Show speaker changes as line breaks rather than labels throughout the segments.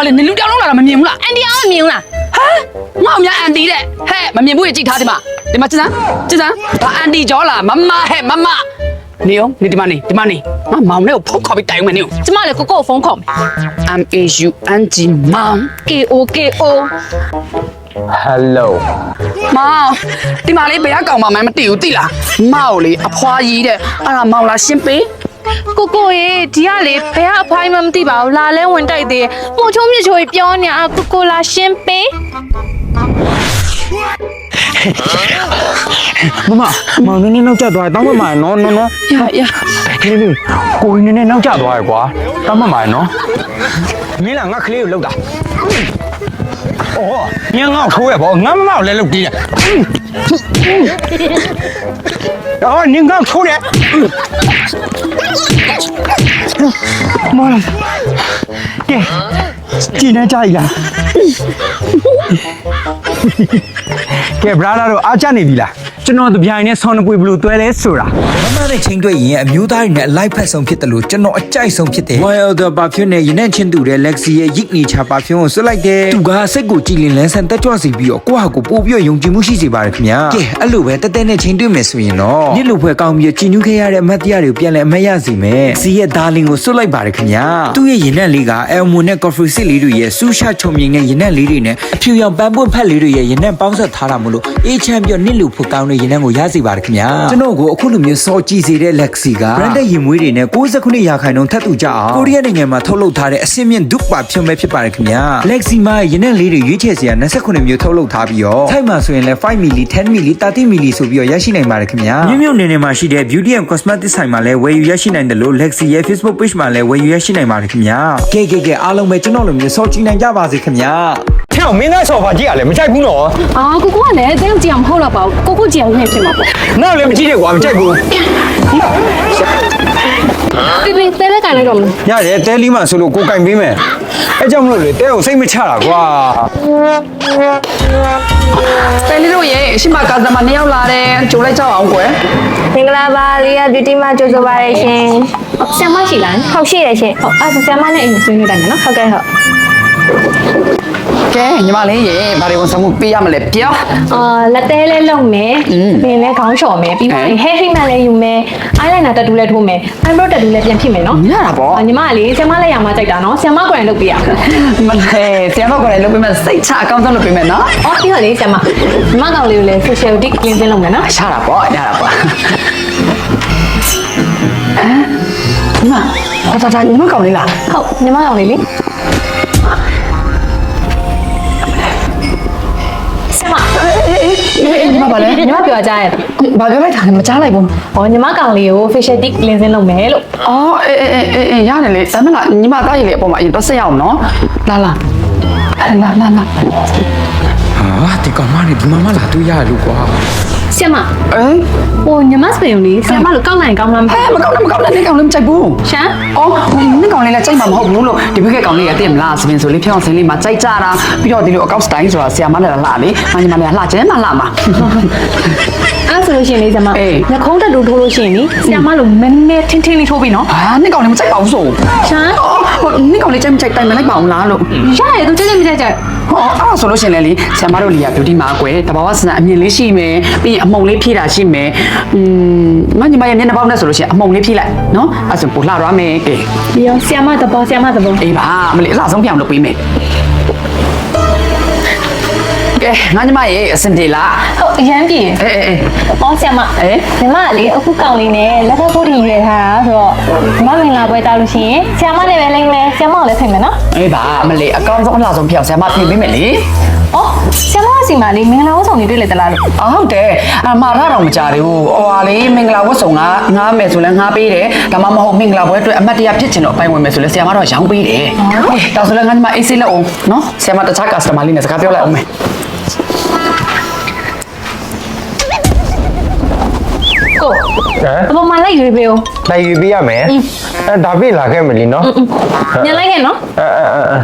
မလေးနင်လူတယောက်လုံးလာတာမမြင်ဘူးလား
အန်တီအောင်မမြင်ဘူးလား
ဟမ်ငါ့အများအန်တီတဲ့ဟဲ့မမြင်ဘူးကြည့်ထားဒီမှာဒီမှာကြည့်စမ်းကြည့်စမ်းဒါအန်တီကြောလားမမဟဲ့မမနေအောင်နေဒီမှာနေဒီမှာနေငါမောင်လေးကိုဖုန်းခေါ်ပြီးတိုင်မယ်နေအောင်
ကျမလည်းကိုကိုကိုဖုန်းခေါ်မယ်
M A U N G မောင်
KO KO
Hello
မောင်ဒီမှာလေးဘယ်ကကောင်မှမသိဘူးသိလားမောင်လေအဖွားကြီးတဲ့အဲ့ဒါမောင်လားရှင်းပေး
ကိုကိုရေဒီကလေဘယ်ကအဖိုင်းမှမသိပါဘူးလာလဲဝင်တိုက်သေးတယ်မှုချုံမြချိုကြီးပြောနေတာကိုကိုလာရှင်းပေး
မမမောင်နည်းနည်းနောက်ကျသွားတယ်တောင်းမှမှာနော်နော်နော်
ရရ
ကလေးလေးကိုကြီးနည်းနည်းနောက်ကျသွားတယ်ကွာတောင်းမှမှာနော်မင်းလားငါကလေးကိုလောက်တာအော်ညငေါ့ထိုးရပေါ့ငါမမောက်လည်းလောက်ပြီးတယ် အော်နင်ငေါ့ထိုးတယ်မောင်ကဲကြည်နေကြရလားကဲဘရာဒါတို့အားချနေပြီလား ကျွန်တော်တပြိုင်နဲ့ဆောင်းနပွေဘလူးတွဲလဲဆိုတာ
မမနဲ့ချင်းတွေ့ရင်အမျိုးသားတွေနဲ့အလိုက်ဖက်ဆုံးဖြစ်တယ်လို့ကျွန်တော်အကြိုက်ဆုံးဖြစ်တယ် Wild the perfume နဲ့ရင်းနဲ့ချင်းတူတဲ့ Lexi ရဲ့ Yik Nature perfume ကိုဆွလိုက်တယ်သူကစိတ်ကိုကြည်လင်လန်းဆန်တက်ကြွစီပြီးတော့ကိုယ့်ဟာကိုယ်ပို့ပြီးတော့ယုံကြည်မှုရှိစေပါတယ်ခင်ဗျာကဲအဲ့လိုပဲတက်တက်နဲ့ချင်းတွေ့မယ်ဆိုရင်တော့ညစ်လို့ဖွဲ့ကောင်းပြီးတော့ကြည်နူးခဲ့ရတဲ့အမတ်တရားတွေကိုပြန်လဲအမတ်ရစီမယ်စီရဲ့ darling ကိုဆွလိုက်ပါတယ်ခင်ဗျာသူ့ရဲ့ရင်းနဲ့လေးက Elmo နဲ့ Coffee Sit လေးတွေရဲ့စူးရှချုံမြင်တဲ့ရင်းနဲ့လေးတွေနဲ့အဖြူရောင်ပန်းပွင့်ဖက်လေးတွေရဲ့ရင်းနဲ့ပေါင်းဆက်ထားတာမို့လို့အေးချမ်းပြီးတော့နစ်လို့ဖို့ကောင်းတဲ့ရင်းနဲ့ကိုရစေပါတယ်ခင်ဗျာကျွန်တော်ကိုအခုလိုမျိုးစောကြည့်စေတဲ့ Lexi က branded ရင်မွေးတွေနဲ့69ရာခိုင်နှုန်းထပ်တူကြအောင်ကိုရီးယားနိုင်ငံမှာထုတ်လုပ်ထားတဲ့အဆင့်မြင့်ဒုပါဖြုံမဲ့ဖြစ်ပါတယ်ခင်ဗျာ Lexi မှာရင်းနဲ့လေးတွေရွေးချယ်စရာ29မျိုးထုတ်လုပ်ထားပြီးတော့ထိုက်မှာဆိုရင်လည်း5 ml 10 ml 30 ml ဆိုပြီးတော့ရရှိနိုင်ပါတယ်ခင်ဗျာမြို့မြို့နေနေမှာရှိတဲ့ beauty and cosmetic ဆိုင်မှာလည်းဝယ်ယူရရှိနိုင်တယ်လို့ Lexi ရဲ့ Facebook page မှာလည်းဝယ်ယူရရှိနိုင်ပါတယ်ခင်ဗျာကဲကဲကဲအားလုံးပဲကျွန်တော်လိုမျိုးစောကြည့်နိုင်ကြပါစေခင်ဗျာ
ဟဲ့မင်းသားဆော်ဖာကြည့်ရလဲမကြိုက်ဘူးနော်
အာကိုကိုကလည်းတဲကြည့်အောင်မဟုတ်တော့ပါဘူးကိုကိုကြည့်အောင်နေဖြစ်မှာပေါ့
ငါ့လည်းမကြည့်ရကွာမကြိုက်ဘူး
ပြပြတဲတဲ့ကန်လိုက်တော့မလို့
ရတယ်တဲလီမှာဆိုလို့ကိုကင်ပေးမယ်အဲကြောင့်မလို့လေတဲကိုစိတ်မချတာကွာ
ပဲလေးတို့ရဲ့အရှိမကာသမာနှစ်ယောက်လာတယ်ကြိုလိုက်ကြအောင်ကွယ်
မင်္ဂလာပါလေးရ beauty မှာကြိုဆိုပါရရှင်
ဆမ်မရှိလား
ဟုတ်ရှိရရှင်
ဟုတ်အဲ့ဒါဆမ်မနဲ့အိမ်ဆွေးနွေးတိုင်းမယ်နော်
ဟုတ်ကဲ့ဟုတ်
ကဲညီမလေးရေဘာတွေဝန်ဆောင်မှုပေးရမလဲပြော
အာလက်သေးလေးလုံမယ်ပင်လေးခေါင်းလျှော်မယ်ပြီးမှ
ဟမ်
hair treatment လေးယူမယ် eyeliner တက်တူလေးထိုးမယ် eyebrow တက်တူလေးပြန်ဖြစ်မယ်နော်
ရတာပေါ့
အာညီမကလေဆ iam လက်ရမှာကြိုက်တာနော်ဆ iam ကိုယ်တိုင်လုပ်ပေးရအောင်
မလဲဆရာမကလည်းလုပ်ပေးမယ်စိတ်ချအကောင်းဆုံးလုပ်ပေးမယ်နော်
အော်ပြီးတော့လေဆ iam ညီမကောင်လေးကိုလည်း facial deep cleansing လုပ်မယ်နော်
ရတာပေါ့ရတာပေါ့ဟမ်ညီမဟောတာတာညီမကောင်လေးလား
ဟုတ်ညီမကောင်လေးလေ
အေးညီမပါလဲ
ညီမပြောကြရဲ့
ဘာပြောလိုက်တာလဲမကြားလိုက်ဘူး
ဟောညီမကောင်လေးကို facial deep cleansing လုပ်မယ်လို့
အော်အေးအေးအေးအေးရတယ်လေဒါမှမဟုတ်ညီမသားရည်လေအပေါ်မှာအရင်တော့ဆက်ရအောင်နော်လာလာလာလာလာ
ဟာဒီကောင်မနဲ့ဒီမမလာတွေ့ရလို့ကွာ
ဆ iam
အေး
ဟိုညီမစပင်လေးဆ iam လို့ကောက်လိုက်ကောင်းလားမသိ
ဟဲ့မကောင်းနဲ့မကောင်းနဲ့နေကောင်လေးမကြိုက်ဘူး
ရှမ်း
အော်နင့်ကောင်လေးလည်းကြိုက်မှာမဟုတ်ဘူးလို့ဒီဘက်ကကောင်လေးကတည်မလားစပင်ဆိုလေးဖြောင်းစင်းလေးမှာကြိုက်ကြတာပြီးတော့ဒီလိုအကောက်စတိုင်းဆိုတာဆရာမနဲ့လှလေမညီမလေးကလှကျဲမှလှမှာ
အဲ့ ဆိုလို့ရှိရင်လေးဆ iam
အေး
ညခုံးတက်တူထိုးလို့ရှိရင်လေဆ iam လို့မင်းမဲထင်းထင်းလေးထိုးပြီနော်
ဟာနင့်ကောင်လေးမကြိုက်ပါဘူးဆို
ရှမ်း
အော်ဟိုနင့်ကောင်လေးကြိုက်မကြိုက်တိုင်မလိုက်ပါအောင်လားလို့
ရရသူကြိုက်ကြိုက်မကြိုက်ကြိုက်
ဟောအဲ့ဒါဆိုလို့ရှရင်လေလေဆရာမတို့လီယာ beauty မှာကွယ်တဘာဝစံအမြင်လေးရှိမယ်ပြီးရင်အမုံလေးဖြည့်တာရှိမယ်อืมမညီမရဲ့မျက်နှာပေါက်နဲ့ဆိုလို့ရှရင်အမုံလေးဖြည့်လိုက်နော်အဲ့ဒါဆိုပိုလှရမယ်ကဲ
ပြီးတော့ဆ iam သဘောဆ iam သဘော
အေးပါမလေးအလှဆုံးပြောင်းလုပ်ပေးမယ်ကဲငါညီမရဲ့အစင်ပြေလား
ဟုတ် အရန်ပြည်
အေးအေးအေး
ဟောဆ iam
အေး
ညီမကလေအခုကောင်လေးနဲ့လက်ထပ်ဖို့တီရွယ်ထားတာဆိုတော့ညီမမင်္ဂလာပွဲတောက်လို့ရှိရင်ဆ iam နဲ့ပဲလိမ့်မယ်ဆ iam ကိုလည်းဖိတ်မယ်နော်
အေးပါမလေးအကောင်းဆုံးအလှဆုံးပြောင်းဆရာမပြင်ပေးမယ်လေ
အော်ဆ iam ကစီမလေးမင်္ဂလာဝတ်ဆောင်နေတွေ့လေတလားလို့
အော်ဟုတ်တယ်အမှားရတော့မကြသေးဘူးဟိုဟာလေမင်္ဂလာဝတ်ဆောင်ကငားမယ်ဆိုလဲငားပေးတယ်ဒါမှမဟုတ်မင်္ဂလာပွဲအတွက်အမတ်တရဖြစ်ချင်တော့အပိုင်ဝင်မယ်ဆိုလဲဆရာမတော့ရောင်းပေးတယ်ဟေးဒါဆိုလဲငါညီမအေးဆေးလက်အောင်နော်ဆရာမတခြား customer လေးနဲ့စကားပြောလိုက်အောင်မယ်
ကို
ဟမ်
အပေါ်မှာလိုက်ရွေးပေးဦး
လိုက်ယူပေးရမယ်အဲဒါပြလာခဲ့မလीနော်
ညလိုက်ခဲ့နော်
အဲအဲအဲအဲ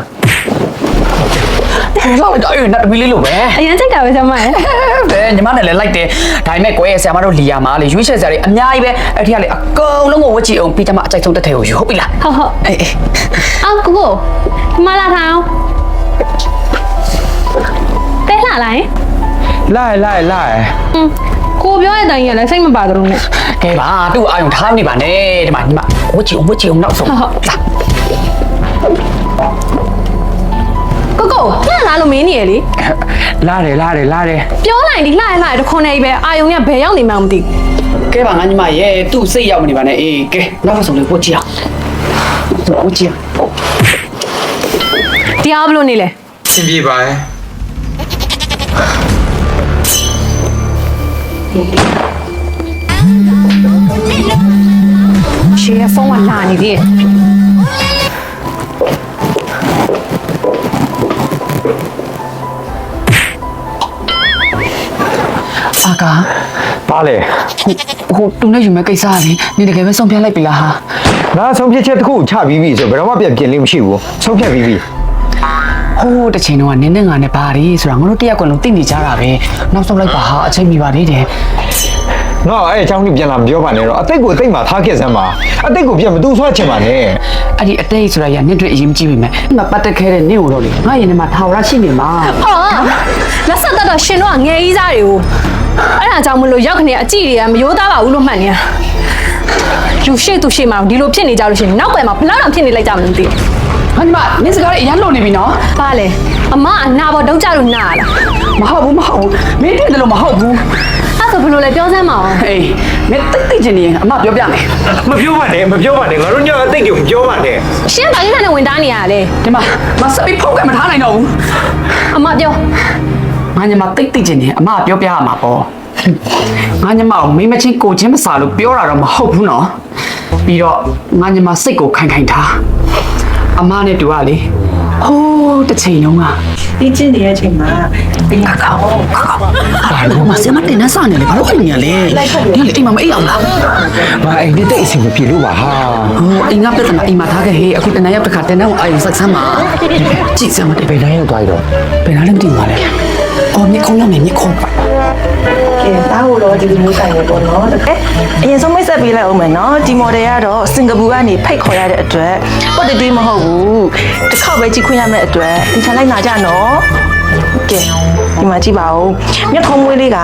ဟဲ့လောက်တော့အေးနတ်သမီးလေးလိုပဲ
အရန်ကြိုက်တာပဲဆ iam ရဲ့
တဲ့ညီမနဲ့လည်းလိုက်တယ်ဒါပေမဲ့ကွယ်ဆရာမတို့လီယာမှာလေရွေးချယ်စရာတွေအများကြီးပဲအဲ့ဒီကလေအကုန်လုံးကိုဝတ်ကြည့်အောင်ပြီးကြမှာအကြိုက်ဆုံးတစ်ထည်ကိုယူဟုတ်ပြီလား
ဟုတ်ဟုတ်
အေးအေး
အော်ကိုကိုဒီမလာထားအောင်လား
လိုက်လိုက်လိုက်
ဟွန်း ကိုပြောတဲ့အတိုင်းရလဲစိတ်မပါတော့နဲ့
ကဲပါသူ့အာယုံထားနေပါနဲ့ဒီမှာဒီမှာဝချီအောင်ဝချီအောင်နောက်ဆုံး
ဟုတ်ဟုတ်
လာ
ကိုကိုလှလားလို့မင်းနေရလေ
လာတယ်လာတယ်လာတယ်
ပြောလိုက်ဒီလှရလှရတခွန်နေပဲအာယုံကဘယ်ရောက်နေမှမသိ
ကဲပါငါညီမရဲ့သူ့စိတ်ရောက်မနေပါနဲ့အေးကဲနောက်ဆုံးလေးဝချီအောင်ဝချီအောင်
တရားဘလို့နေလဲ
အဆင်ပြေပါရဲ့
ရှေ့ဖုန်းကလာနေသေးတယ်
အာကာ
ပါလေ
ဟိုတူနဲ့ယူမဲ့ကိစ္စကလေနေတကယ်ပဲဆုံးဖြတ်လိုက်ပြီလားဟာ
ငါဆုံးဖြတ်ချက်တစ်ခုချပြီးပြီဆိုဘယ်တော့မှပြန်ပြင်လို့မရှိဘူးဆုံးဖြတ်ပြီးပြီ
ဟိုးတစ်ချိန်တော့ကနင်းနဲ့ငါနဲ့ပါရီဆိုတာငါတို့တယောက်ကလုံးသိနေကြတာပဲနောက်ဆုံးလိုက်ပါဟာအချိန်မီပါသေးတယ်
ငါအဲ့အကြောင်းကြီးပြန်လာမပြောပါနဲ့တော့အသိကိုအသိမှာထားခဲ့စမ်းပါအသိကိုပြန်မတူဆွချင်ပါနဲ့
အဲ့ဒီအတိတ်ဆိုတာရနင့်တို့အရင်မကြည့်ပြီမဲ့ငါပတ်သက်ခဲ့တဲ့နင့်ကိုတော့လေငါရင်ထဲမှာထာဝရရှိနေမှာ
ဟောလက်ဆက်သက်တော့ရှင်တို့ကငယ်ကြီးစားတွေကိုအဲ့ဒါကြောင့်မလို့ရောက်ခနေအကြည့်တွေကမရိုးသားပါဘူးလို့မှတ်နေရလူရှိသူရှိမှဒီလိုဖြစ်နေကြလို့ရှိရင်နောက်ပဲမှာဘလောက်တောင်ဖြစ်နေလိုက်ကြမလို့မသိဘူး
ဟာညီမနင့်စကားလေးအရင်လုံနေပြီနော်
ပါလေအမအနာဘောဒုတ်ကြလို့နားလား
မဟုတ်ဘူးမဟုတ်ဘူးမင်းတွေ့တယ်လို့မဟုတ်ဘူး
အဲ့ဆိုဘယ်လိုလဲပြောစမ်းမအောင်
ဟေးမင်းတိတ်တိတ်ချင်းနေအမပြောပြမယ်
မပြောပါနဲ့မပြောပါနဲ့ငါတို့ညအသိကိုမပြောပါနဲ့
ရှင်းပါလိမ့်နဲ့ဝင်တားနေရလေ
ဒီမှာမစပီဖုန်းကမထားနိုင်တော့ဘူး
အမပြော
ငါညီမတိတ်တိတ်ချင်းနေအမပြောပြရမှာပေါ့ငါညီမကိုမိမချင်းကိုချင်းမစားလို့ပြောတာတော့မဟုတ်ဘူးနော်ပြီးတော့ငါညီမစိတ်ကိုခိုင်ခိုင်ထား အမနဲ့တူကလေဟိုးတစ်ချိန်လုံးက
ပြီးကျင်းနေတဲ့အချိန်မှာဒီကကော
ဘာလို့မစမတင်နေစားနေလဲဘာလို့အိမ်နေရလဲဒီလေအိမ်မှာမအိမ်အောင်လား
ဘာအိမ်နဲ့တိတ်အဆင်မပြေလို့ပါဟာ
ဟိုအိမ်ကပြဿနာအိမ်မှာထားခဲ့ဟေးအခုတနက်ရောက်တစ်ခါတန်းတော့အာရုံဆက်ဆမ်းပါကြည့်စမ်းမတယ်
ဘယ်တိုင်းရောက်သွားရတော့
ဘယ်လားလည်းမသိပါနဲ့အော်မြေခုံးလောက်နေမြေခုံးပါ
ကဲတားကိုတော့ဒီလိုမျိုးဆိုင်ရပေါ့နော်တကယ်အရင်ဆုံးမိတ်ဆက်ပေးလိုက်အောင်မယ်နော်ဒီ model ကတော့စင်ကာပူကနေဖိတ်ခေါ်ရတဲ့အတွက်ပေါ့တတွေးမဟုတ်ဘူးတစ်ခေါက်ပဲကြည့်ခွင့်ရမယ့်အတွက်ဒီချန်လိုက်နာကြနော်ကဲဒီမှာကြည့်ပါဦးမျက်ခုံးမွေးလေးက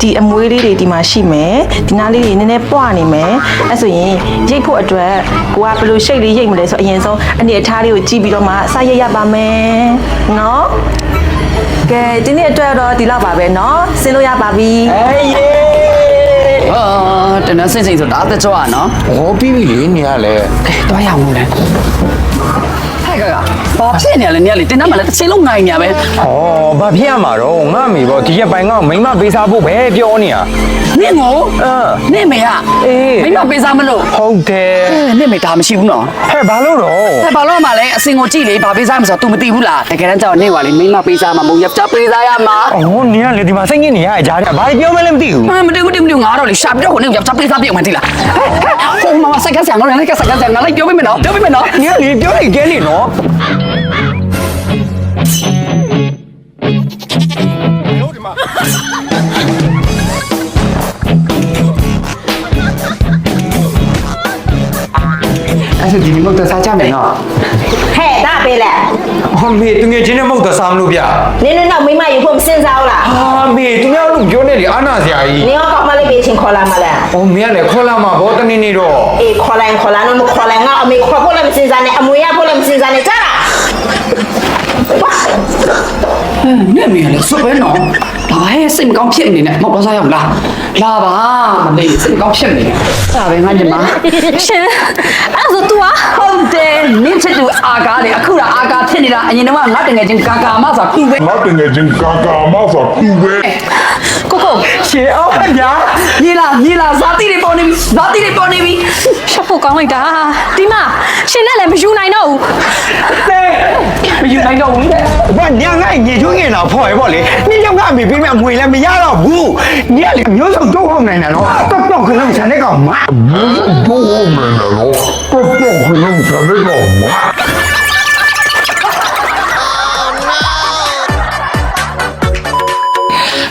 ဒီအမွေးလေးတွေဒီမှာရှိမယ်ဒီနားလေးတွေနည်းနည်းပွားနေမယ်အဲဆိုရင်ရိတ်ဖို့အတွက်ကိုကဘယ်လိုရှိတ်လေးရိတ်မလဲဆိုအရင်ဆုံးအနေအထားလေးကိုကြည့်ပြီးတော့မှစရိတ်ရပါမယ်နော် ကဲဒီနေ့အတွက်တော့ဒီလောက်ပါပဲเนาะဆင်းလို့ရပါပြီ
အေးရေ
အာတနက်စင်စင်ဆိုတာအသက်ကြောอ่ะเนาะ
ဟောပြီးပြီလေနေရလဲ
ကဲတော့ရအောင်လဲဟဲ့က ဘာဖြစ်နေလဲနေရလေတင်တတ်မှလည်းတစ်ချိန်လုံးနိုင်နေရပဲ။
ဩဘာဖြစ်ရမှာတော့ငါမေပေါ့ဒီရက်ပိုင်းကမိမပေးစားဖို့ပဲပြောနေတာ
နင့်ကို
အင်း
နင့်မေက
အေး
မိမပေးစားမလို့
ဟုတ်တယ်
အဲနင့်မေဒါမရှိဘူးနော်
ဟဲ့ဘာလို့တော့။
အဲဘာလို့မှလဲအစင်ကိုကြည့်လေဘာပေးစားမှဆိုတော့ तू မသိဘူးလားတကယ်တမ်းကျတော့နင့်ကလေမိမပေးစားမှာမဟုတ်ရပ်ချပေးစားရမှာ
အော်နင်ကလေဒီမှာစိတ်ငင်းနေရတဲ့ကြားထဲကဘာပြောမလဲမသိဘူး
အာမတူတူမတူငါတော့လေရှာပြတော့ကိုနင့်ရပ်ချပေးစားပြအောင်မသိလားဟဲ့ဟဲ့ဟိုမမစက္ကန့်ဆံငါလည်းစက္ကန့်ဆံငါလည်းပြောပေးမယ်နော်ပြောပေးမယ်နော်
နင်ကလေပြောနေကြနေနော်
အဲ့ဒါဒီလိုတော့စားကြမယ်နော်
ဟဲ့ဒါပဲလေ
ဟောမေသူငယ်ချင်းနဲ့မဟုတ်တော့စားမလို့ဗျ
နင်းတို့နောက်မိမယူဖို့မစင်စားဘူးလား
ဟာမေသူများလို့ပြောနေလေအာနာစရာကြီး
နင်းရောကောက်မလေးပေးချင်းခေါ်လာမလား
အော်မေကလည်းခေါ်လာမှာဘောတနေ့နေ့တော့
အေးခေါ်လိုက်ခေါ်လာတော့မခေါ်လိုက်ငါအမေခေါ်ဖို့လည်းမစင်စားနဲ့အမွေရဖို့လည်းမစင်စားနဲ့ကြားလား
နင့်မေလည်းစွပ်ပဲနော်ဒါပဲစိတ်မကောင်းဖြစ်နေနဲ့မဟုတ်တော့စားရောက်လားလာပါမလေးစိတ်မကောင်းဖြစ်နေဒါပဲငါညီမ
ရှင်အဲ့ဆို तू อ่ะ
ဟုတ်တယ်နင့်ချစ်သူအာကားလေအခုကအာကားဖြစ်နေတာအရင်တော့ငါတငယ်ချင်းကာကာမဆိုတာသူပဲ
ငါတငယ်ချင်းကာကာမဆိုသူပဲ
ကိုကို
ရှေအောင်ဗျာ
ညီလာညီလာဇာတိတွေပေါ်နေပြီဇာတိတွေပေါ်နေပြီ
ရှက်ဖို့ကောင်းလိုက်တာဒီမှာရှင်နဲ့လည်းမယူနိုင်တော့ဘူး
မယူနိုင်တော့ဘူးတဲ့
ဘာညာငါညချိုးငင်တော့ဖော်ရပေါ့လေညယောက်ကမေပြီး မှမွေလည်းမရတော့ဘူးညလေမျိုးစုံတော့ဟုတ်နိုင်တယ်နော်တော့တော့ခလုံးဆန်တဲ့ကောင်မ
ဘိုးဘိုးမင်းတော့တော့တော့ခလုံးစတဲ့ကောင်မ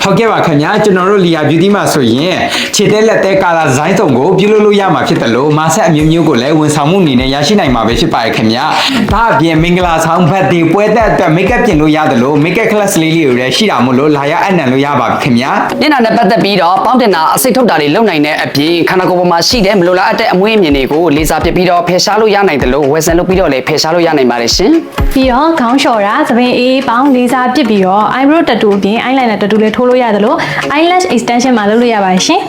ဟုတ်ကဲ့ပါခင်ဗျာကျွန်တော်တို့လီယာ beauty မှာဆိုရင်ခြေသေးလက်သေးကာလာဒီဇိုင်းစုံကိုပြုလုပ်လို့ရမှာဖြစ်တယ်လို့မာဆက်အမျိုးမျိုးကိုလည်းဝန်ဆောင်မှုအနေနဲ့ရရှိနိုင်မှာပဲဖြစ်ပါရဲ့ခင်ဗျာဒါအပြင်မင်္ဂလာဆောင်ဘတ်ဒီပွဲသက်အတွက်မိတ်ကပ်ပြင်လို့ရတယ်လို့မိတ်ကပ် class လေးလေးတွေလည်းရှိတာမို့လို့လာရအနံ့လို့ရပါပြီခင်ဗျာ
ညနာနဲ့ပတ်သက်ပြီးတော့ပေါင်းတင်တာအစိတ်ထုတ်တာတွေလုံနိုင်တဲ့အပြင်ခန္ဓာကိုယ်ပေါ်မှာရှိတဲ့မလိုလားအပ်တဲ့အမွေးအမြင်တွေကိုလေစာပစ်ပြီးတော့ဖယ်ရှားလို့ရနိုင်တယ်လို့ဝယ်ဆန်လုပ်ပြီးတော့လည်းဖယ်ရှားလို့ရနိုင်ပါတယ်ရှင်
ပြီးတော့ခေါင်းလျှော်တာသပင်အေးပေါင်းလေးစားပစ်ပြီးတော့ eyebrow tattoo အပြင် eyeliner tattoo လည်းထိုးလို့ရတယ်လို့ eyelash extension မှာလုပ်လို့ရပါတယ်ရှင်